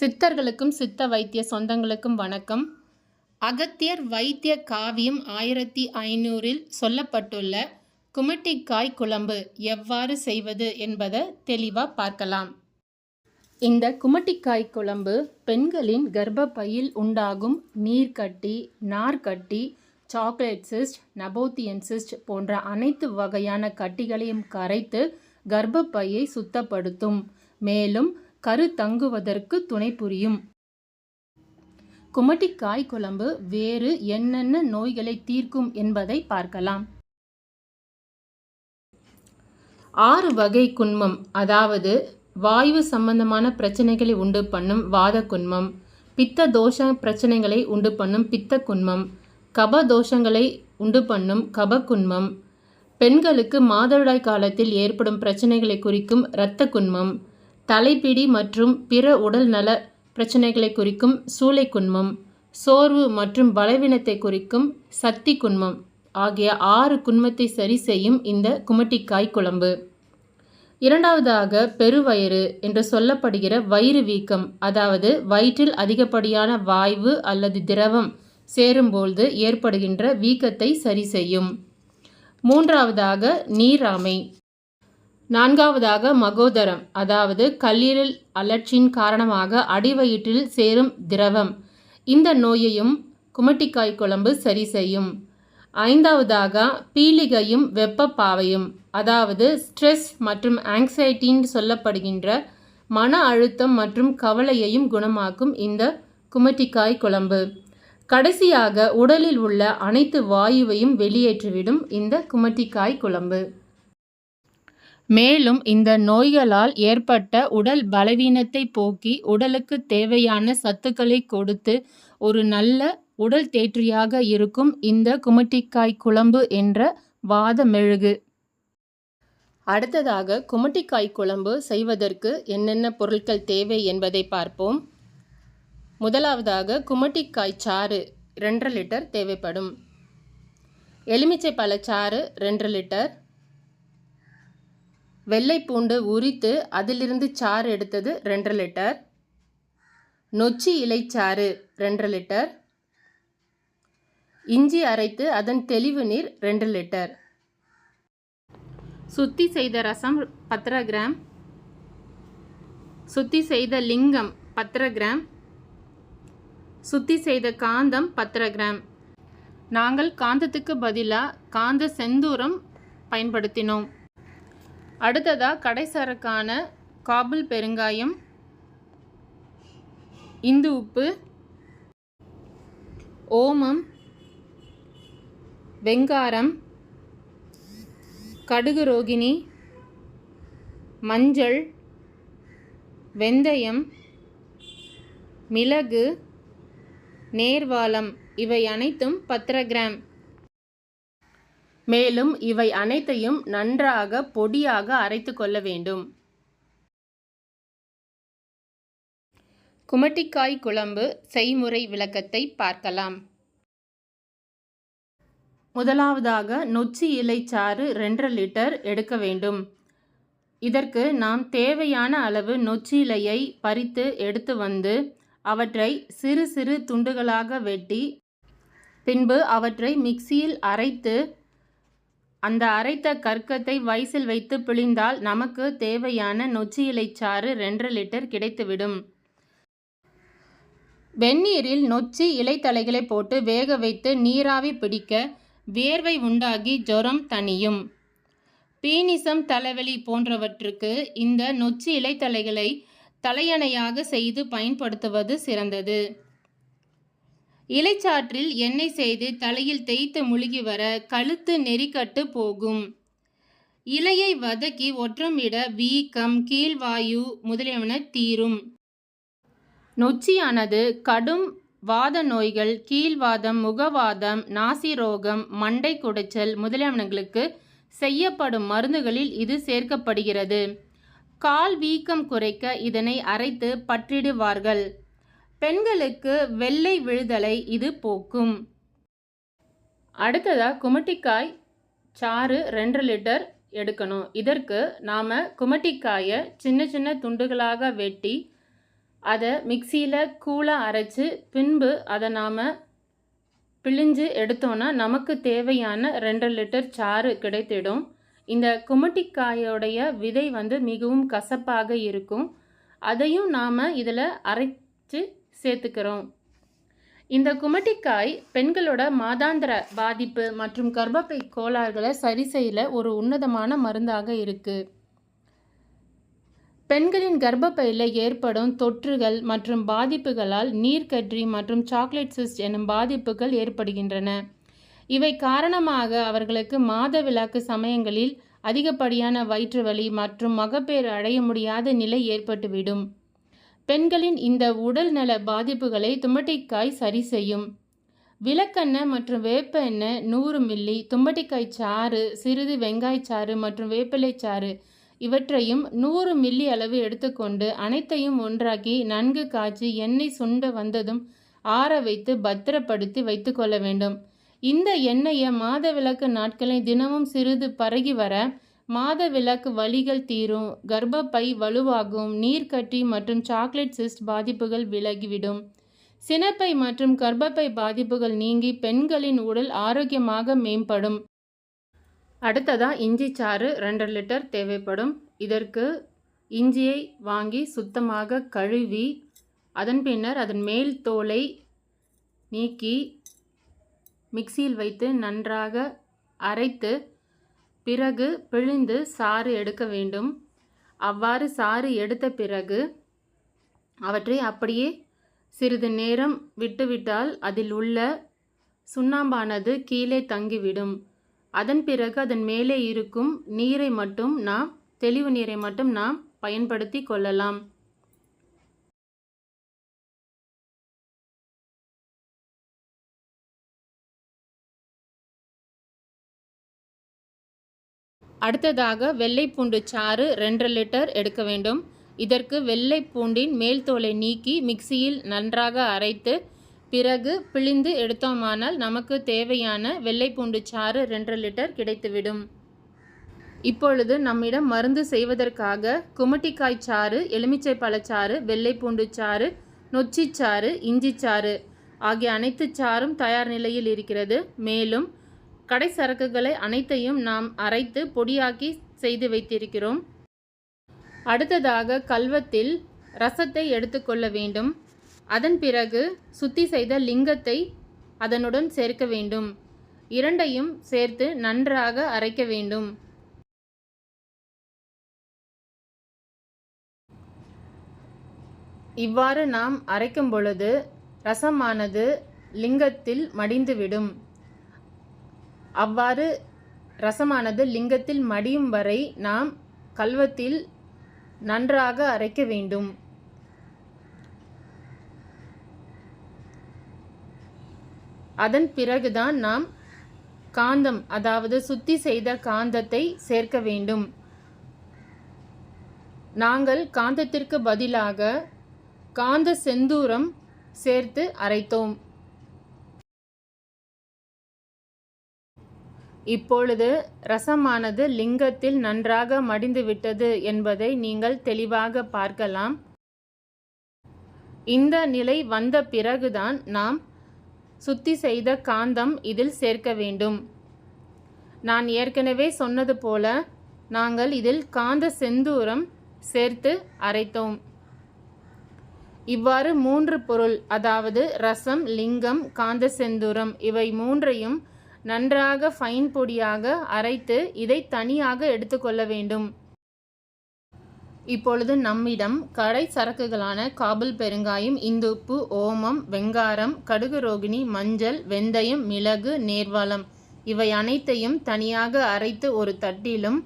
சித்தர்களுக்கும் சித்த வைத்திய சொந்தங்களுக்கும் வணக்கம். அகத்தியர் வைத்திய காவியம் ஆயிரத்தி ஐநூறில் சொல்லப்பட்டுள்ள குமட்டிக்காய் குழம்பு எவ்வாறு செய்வது என்பதை தெளிவாக பார்க்கலாம். இந்த குமட்டிக்காய் குழம்பு பெண்களின் கர்ப்பப்பையில் உண்டாகும் நீர்க்கட்டி நார்க்கட்டி சாக்லேட் சிஸ்ட் நபோத்தியன் சிஸ்ட் போன்ற அனைத்து வகையான கட்டிகளையும் கரைத்து கர்ப்பப்பையை சுத்தப்படுத்தும். மேலும் கருத்தங்குவதற்கு துணை புரியும். குமட்டிக்காய் குழம்பு வேறு என்னென்ன நோய்களை தீர்க்கும் என்பதை பார்க்கலாம். ஆறு வகை குன்மம் அதாவது வாயு சம்பந்தமான பிரச்சனைகளை உண்டு பண்ணும் வாத குன்மம் பித்த தோஷ பிரச்சனைகளை உண்டு பண்ணும் பித்த குன்மம் கப தோஷங்களை உண்டு பண்ணும் கபக்குன்மம் பெண்களுக்கு மாதவிடாய் காலத்தில் ஏற்படும் பிரச்சனைகளை குறிக்கும் இரத்த குன்மம் தலைப்பிடி மற்றும் பிற உடல் நல பிரச்சனைகளை குறிக்கும் சூளை குன்மம் சோர்வு மற்றும் பலவீனத்தை குறிக்கும் சக்தி குன்மம் ஆகிய ஆறு குன்மத்தை சரி செய்யும் இந்த குமட்டிக்காய் குழம்பு. இரண்டாவதாக பெருவயிறு என்று சொல்லப்படுகிற வயிறு வீக்கம் அதாவது வயிற்றில் அதிகப்படியான வாய்வு அல்லது திரவம் சேரும்பொழுது ஏற்படுகின்ற வீக்கத்தை சரி செய்யும். மூன்றாவதாக நீராமை. நான்காவதாக மகோதரம் அதாவது கல்லீரல் அலர்ச்சியின் காரணமாக அடிவயிற்றில் சேரும் திரவம். இந்த நோயையும் குமட்டிக்காய் குழம்பு சரி செய்யும். ஐந்தாவதாக பீலிகையும் வெப்பப்பாவையும் அதாவது ஸ்ட்ரெஸ் மற்றும் ஆங்ஸைட்டின்னு சொல்லப்படுகின்ற மன அழுத்தம் மற்றும் கவலையையும் குணமாக்கும் இந்த குமட்டிக்காய் குழம்பு. கடைசியாக உடலில் உள்ள அனைத்து வாயுவையும் வெளியேற்றிவிடும் இந்த குமட்டிக்காய் குழம்பு. மேலும் இந்த நோய்களால் ஏற்பட்ட உடல் பலவீனத்தை போக்கி உடலுக்கு தேவையான சத்துக்களை கொடுத்து ஒரு நல்ல உடல் தேற்றியாக இருக்கும் இந்த குமட்டிக்காய் குழம்பு என்ற வாத மெழுகு அடுத்ததாக குமட்டிக்காய் குழம்பு செய்வதற்கு என்னென்ன பொருட்கள் தேவை என்பதை பார்ப்போம். முதலாவதாக குமட்டிக்காய் சாறு ரெண்டரை லிட்டர் தேவைப்படும். எலுமிச்சை பழச்சாறு ரெண்டரை லிட்டர் வெள்ளை பூண்டு உரித்து அதிலிருந்து சாறு எடுத்தது ரெண்டரை லிட்டர். நொச்சி இலைச்சாறு ரெண்டரை லிட்டர். இஞ்சி அரைத்து அதன் தெளிவு நீர் ரெண்டு லிட்டர். சுத்தி செய்த ரசம் பத்தரை கிராம். சுத்தி செய்த லிங்கம் பத்தரை கிராம். சுத்தி செய்த காந்தம் பத்தரை கிராம். நாங்கள் காந்தத்துக்கு பதிலாக காந்த செந்தூரம் பயன்படுத்தினோம். அடுத்ததாக கடைசரக்கான காபுல் பெருங்காயம் இந்து உப்பு ஓமம் வெங்காரம் கடுகு ரோகிணி மஞ்சள் வெந்தயம் மிளகு நேர்வாளம் இவை அனைத்தும் பத்திர கிராம். மேலும் இவை அனைத்தையும் நன்றாக பொடியாக அரைத்து கொள்ள வேண்டும். குமட்டிக்காய் குழம்பு செய்முறை விளக்கத்தை பார்க்கலாம். முதலாவதாக நொச்சி இலைச்சாறு ரெண்டரை லிட்டர் எடுக்க வேண்டும். இதற்கு நாம் தேவையான அளவு நொச்சி இலையை பறித்து எடுத்து வந்து அவற்றை சிறு சிறு துண்டுகளாக வெட்டி பின்பு அவற்றை மிக்சியில் அரைத்து அந்த அரைத்த கற்கத்தை வயசில் வைத்து பிழிந்தால் நமக்கு தேவையான நொச்சி இலைச்சாறு ரெண்டரை லிட்டர் கிடைத்துவிடும். வெந்நீரில் நொச்சி இலைத்தலைகளை போட்டு வேக வைத்து நீராவி பிடிக்க வேர்வை உண்டாகி ஜுரம் தணியும். பீனிசம் தலைவலி போன்றவற்றுக்கு இந்த நொச்சி இலைத்தலைகளை தலையணையாக செய்து பயன்படுத்துவது சிறந்தது. இலைச்சாற்றில் எண்ணெய் செய்து தலையில் தேய்த்து முழுகி வர கழுத்து நெறிக்கட்டு போகும். இலையை வதக்கி ஒற்றமிட வீக்கம் கீழ்வாயு முதலியன தீரும். நொச்சியானது கடும் வாத நோய்கள் கீழ்வாதம் முகவாதம் நாசிரோகம் மண்டை குடைச்சல் முதலியவனங்களுக்கு செய்யப்படும் மருந்துகளில் இது சேர்க்கப்படுகிறது. கால் வீக்கம் குறைக்க இதனை அரைத்து பற்றிடுவார்கள். பெண்களுக்கு வெள்ளை விழுதலை இது போக்கும். அடுத்ததாக குமட்டிக்காய் சாறு ரெண்டு லிட்டர் எடுக்கணும். இதற்கு நாம் குமட்டிக்காயை சின்ன சின்ன துண்டுகளாக வெட்டி அதை மிக்சியில் கூலாக அரைச்சி பின்பு அதை நாம் பிழிஞ்சு எடுத்தோன்னா நமக்கு தேவையான ரெண்டு லிட்டர் சாறு கிடைத்திடும். இந்த குமட்டிக்காயோடைய விதை வந்து மிகவும் கசப்பாக இருக்கும். அதையும் நாம் இதில் அரைச்சு சேர்த்துக்கிறோம். இந்த குமட்டிக்காய் பெண்களோட மாதாந்திர பாதிப்பு மற்றும் கர்ப்பப்பை கோளாறுகளை சரி செய்யல ஒரு உன்னதமான மருந்தாக இருக்குது பெண்களின் கர்ப்பப்பையில் ஏற்படும் தொற்றுகள் மற்றும் பாதிப்புகளால் நீர்க்கற்றி மற்றும் சாக்லேட் சிஸ்ட் எனும் பாதிப்புகள் ஏற்படுகின்றன. இவை காரணமாக அவர்களுக்கு மாத மாதவிலக்கு சமயங்களில் அதிகப்படியான வயிற்று வலி மற்றும் மகப்பேறு அடைய முடியாத நிலை ஏற்பட்டுவிடும். பெண்களின் இந்த உடல் நல பாதிப்புகளை தும்பட்டிக்காய் சரி செய்யும். விளக்கெண்ணெய் மற்றும் வேப்ப எண்ணெய் நூறு மில்லி தும்பட்டிக்காய் சாறு சிறிது வெங்காயச்சாறு மற்றும் வேப்பிலை சாறு இவற்றையும் நூறு மில்லி அளவு எடுத்துக்கொண்டு அனைத்தையும் ஒன்றாக்கி நன்கு காய்ச்சி எண்ணெய் சுண்ட வந்ததும் ஆற வைத்து பத்திரப்படுத்தி வைத்துக்கொள்ள வேண்டும். இந்த எண்ணெயை மாதவிலக்கு நாட்களை தினமும் சிறிது பருகி வர மாத விளக்கு வலிகள் தீரும் கர்ப்பப்பை வலுவாகும் நீர்க்கட்டி மற்றும் சாக்லேட் சிஸ்ட் பாதிப்புகள் விலகிவிடும். சினப்பை மற்றும் கர்ப்பப்பை பாதிப்புகள் நீங்கி பெண்களின் உடல் ஆரோக்கியமாக மேம்படும். அடுத்ததாக இஞ்சி சாறு ரெண்டு லிட்டர் தேவைப்படும். இதற்கு இஞ்சியை வாங்கி சுத்தமாக கழுவி அதன் பின்னர் அதன் மேல் தோலை நீக்கி மிக்சியில் வைத்து நன்றாக அரைத்து பிறகு பிழிந்து சாறு எடுக்க வேண்டும். அவ்வாறு சாறு எடுத்த பிறகு அவற்றை அப்படியே சிறிது நேரம் விட்டுவிட்டால் அதில் உள்ள சுண்ணாம்பானது கீழே தங்கிவிடும். அதன் பிறகு அதன் மேலே இருக்கும் நீரை மட்டும் நாம் தெளிவு நீரை மட்டும் நாம் பயன்படுத்தி கொள்ளலாம். அடுத்ததாக வெள்ளை பூண்டு சாறு ரெண்டு லிட்டர் எடுக்க வேண்டும். இதற்கு வெள்ளை பூண்டின் மேல் தோலை நீக்கி மிக்சியில் நன்றாக அரைத்து பிறகு பிழிந்து எடுத்தோமானால் நமக்கு தேவையான வெள்ளை பூண்டு சாறு ரெண்டு லிட்டர் கிடைத்துவிடும். இப்பொழுது நம்மிடம் மருந்து செய்வதற்காக குமட்டிக்காய் சாறு எலுமிச்சை பழச்சாறு வெள்ளை பூண்டு சாறு நொச்சிச்சாறு இஞ்சிச்சாறு ஆகிய அனைத்து சாறும் தயார் நிலையில் இருக்கிறது. மேலும் கடை சரக்குகளை அனைத்தையும் நாம் அரைத்து பொடியாக்கி செய்து வைத்திருக்கிறோம். அடுத்ததாக கல்வத்தில் ரசத்தை எடுத்துக்கொள்ள வேண்டும். அதன் பிறகு சுத்தி செய்த லிங்கத்தை அதனுடன் சேர்க்க வேண்டும். இரண்டையும் சேர்த்து நன்றாக அரைக்க வேண்டும். இவ்வாறு நாம் அரைக்கும் பொழுது ரசமானது லிங்கத்தில் மடிந்துவிடும். அவ்வாறு ரசமானது லிங்கத்தில் மடியும் வரை நாம் கல்வத்தில் நன்றாக அரைக்க வேண்டும். அதன் பிறகுதான் நாம் காந்தம் அதாவது சுத்தி செய்த காந்தத்தை சேர்க்க வேண்டும். நாங்கள் காந்தத்திற்கு பதிலாக காந்த செந்தூரம் சேர்த்து அரைத்தோம். இப்பொழுது ரசமானது லிங்கத்தில் நன்றாக மடிந்துவிட்டது என்பதை நீங்கள் தெளிவாக பார்க்கலாம். இந்த நிலை வந்த பிறகுதான் நாம் சுத்தி செய்த காந்தம் இதில் சேர்க்க வேண்டும். நான் ஏற்கனவே சொன்னது போல நாங்கள் இதில் காந்த செந்தூரம் சேர்த்து அரைத்தோம். இவ்வாறு மூன்று பொருள் அதாவது ரசம் லிங்கம் காந்த செந்தூரம் இவை மூன்றையும் நன்றாக ஃபைன் பொடியாக அரைத்து இதை தனியாக எடுத்துக்கொள்ள வேண்டும். இப்பொழுது நம்மிடம் கடை சரக்குகளான காபல் பெருங்காயம் இந்துப்பு ஓமம் வெங்காரம் கடுகு ரோகிணி மஞ்சள் வெந்தயம் மிளகு நேர்வளம் இவை அனைத்தையும் தனியாக அரைத்து ஒரு தட்டிலும்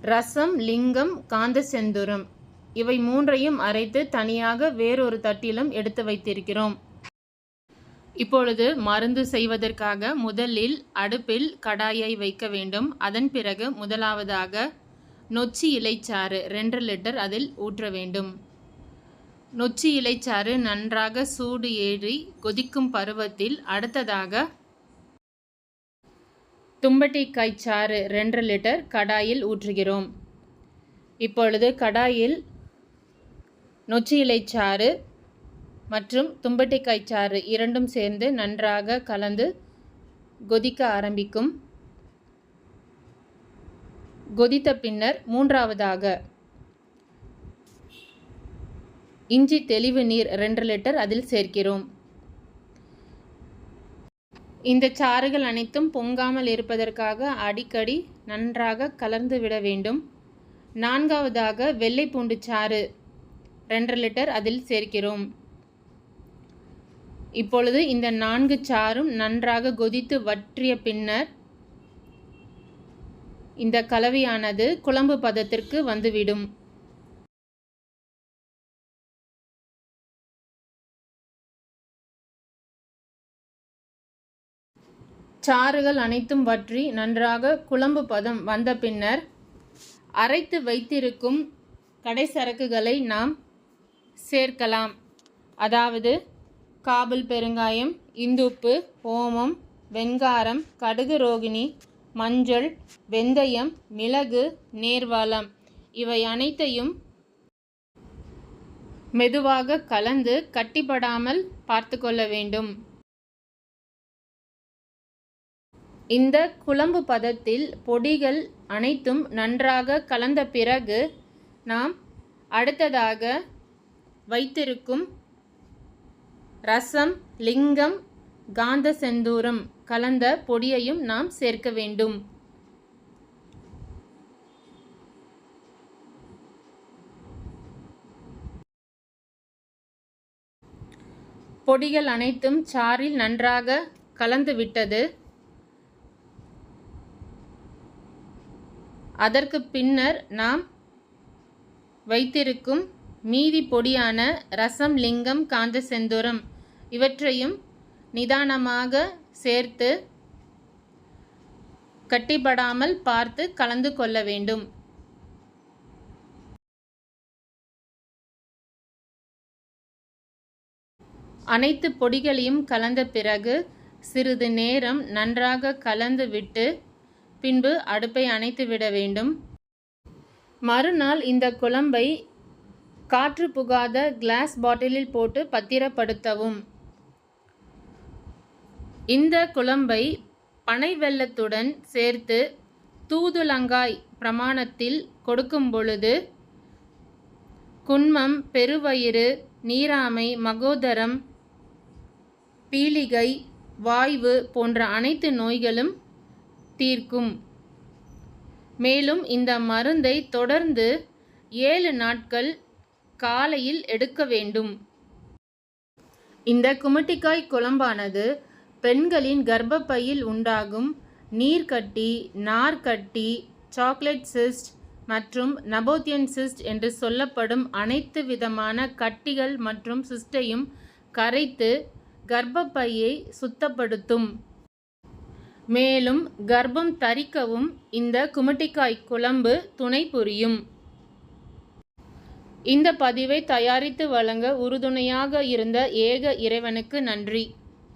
ரசம் லிங்கம் காந்த செந்துரம் இவை மூன்றையும் அரைத்து தனியாக வேறொரு தட்டிலும் எடுத்து வைத்திருக்கிறோம். இப்பொழுது மருந்து செய்வதற்காக முதலில் அடுப்பில் கடாயை வைக்க வேண்டும். அதன் பிறகு முதலாவதாக நொச்சி இலைச்சாறு ரெண்டு லிட்டர் அதில் ஊற்ற வேண்டும். நொச்சி இலைச்சாறு நன்றாக சூடு ஏறி கொதிக்கும் பருவத்தில் அடுத்ததாக தும்பட்டிக்காய் சாறு ரெண்டு லிட்டர் கடாயில் ஊற்றுகிறோம். இப்பொழுது கடாயில் நொச்சி இலைச்சாறு மற்றும் தும்பட்டைக்காய் சாறு இரண்டும் சேர்ந்து நன்றாக கலந்து கொதிக்க ஆரம்பிக்கும். கொதித்த பின்னர் மூன்றாவதாக இஞ்சி தெளிவு நீர் ரெண்டு லிட்டர் அதில் சேர்க்கிறோம். இந்த சாறுகள் அனைத்தும் பொங்காமல் இருப்பதற்காக அடிக்கடி நன்றாக கலந்து விட வேண்டும். நான்காவதாக வெள்ளை பூண்டு சாறு ரெண்டு லிட்டர் அதில் சேர்க்கிறோம். இப்பொழுது இந்த நான்கு சாறும் நன்றாக கொதித்து வற்றிய பின்னர் இந்த கலவையானது குழம்பு பதத்திற்கு வந்துவிடும். சாறுகள் அனைத்தும் வற்றி நன்றாக குழம்பு பதம் வந்த பின்னர் அரைத்து வைத்திருக்கும் கடைசரக்குகளை நாம் சேர்க்கலாம். அதாவது காபல் பெருங்காயம் இந்துப்பு ஓமம் வெண்காரம் கடுகு ரோகிணி மஞ்சள் வெந்தயம் மிளகு நேர்வாளம். இவை அனைத்தையும் மெதுவாக கலந்து கட்டிப்படாமல் பார்த்து கொள்ள வேண்டும். இந்த குழம்பு பதத்தில் பொடிகள் அனைத்தும் நன்றாக கலந்த பிறகு நாம் அடுத்ததாக வைத்திருக்கும் ரசம் லிங்கம் காந்த செந்தூரம் கலந்த பொடியையும் நாம் சேர்க்க வேண்டும். பொடிகள் அனைத்தும் சாறில் நன்றாக கலந்து விட்டது. அதற்கு பின்னர் நாம் வைத்திருக்கும் மீதி பொடியான ரசம் லிங்கம் காந்த செந்தூரம் இவற்றையும் நிதானமாக சேர்த்து கட்டிப்படாமல் பார்த்து கலந்து கொள்ள வேண்டும். அனைத்து பொடிகளையும் கலந்த பிறகு சிறிது நேரம் நன்றாக கலந்து விட்டு பின்பு அடுப்பை அணைத்து விட வேண்டும். மறுநாள் இந்த குழம்பை காற்று புகாத கிளாஸ் பாட்டிலில் போட்டு பத்திரப்படுத்தவும். இந்த குழம்பை பனை வெள்ளத்துடன் சேர்த்து தூதுலங்காய் பிரமாணத்தில் கொடுக்கும் பொழுது குன்மம் பெருவயிறு நீராமை மகோதரம் பீலிகை வாய்வு போன்ற அனைத்து நோய்களும் தீர்க்கும். மேலும் இந்த மருந்தை தொடர்ந்து ஏழு நாட்கள் காலையில் எடுக்க வேண்டும். இந்த குமட்டிக்காய் குழம்பானது பெண்களின் கர்ப்பப்பையில் உண்டாகும் நீர்க்கட்டி நார்க்கட்டி சாக்லேட் சிஸ்ட் மற்றும் நபோத்தியன் சிஸ்ட் என்று சொல்லப்படும் அனைத்து விதமான கட்டிகள் மற்றும் சிஸ்டையும் கரைத்து கர்ப்பப்பையை சுத்தப்படுத்தும். மேலும் கர்ப்பம் தரிக்கவும் இந்த குமட்டிக்காய் குழம்பு துணை புரியும். இந்த பதிவை தயாரித்து வழங்க உறுதுணையாக இருந்த ஏக இறைவனுக்கு நன்றி.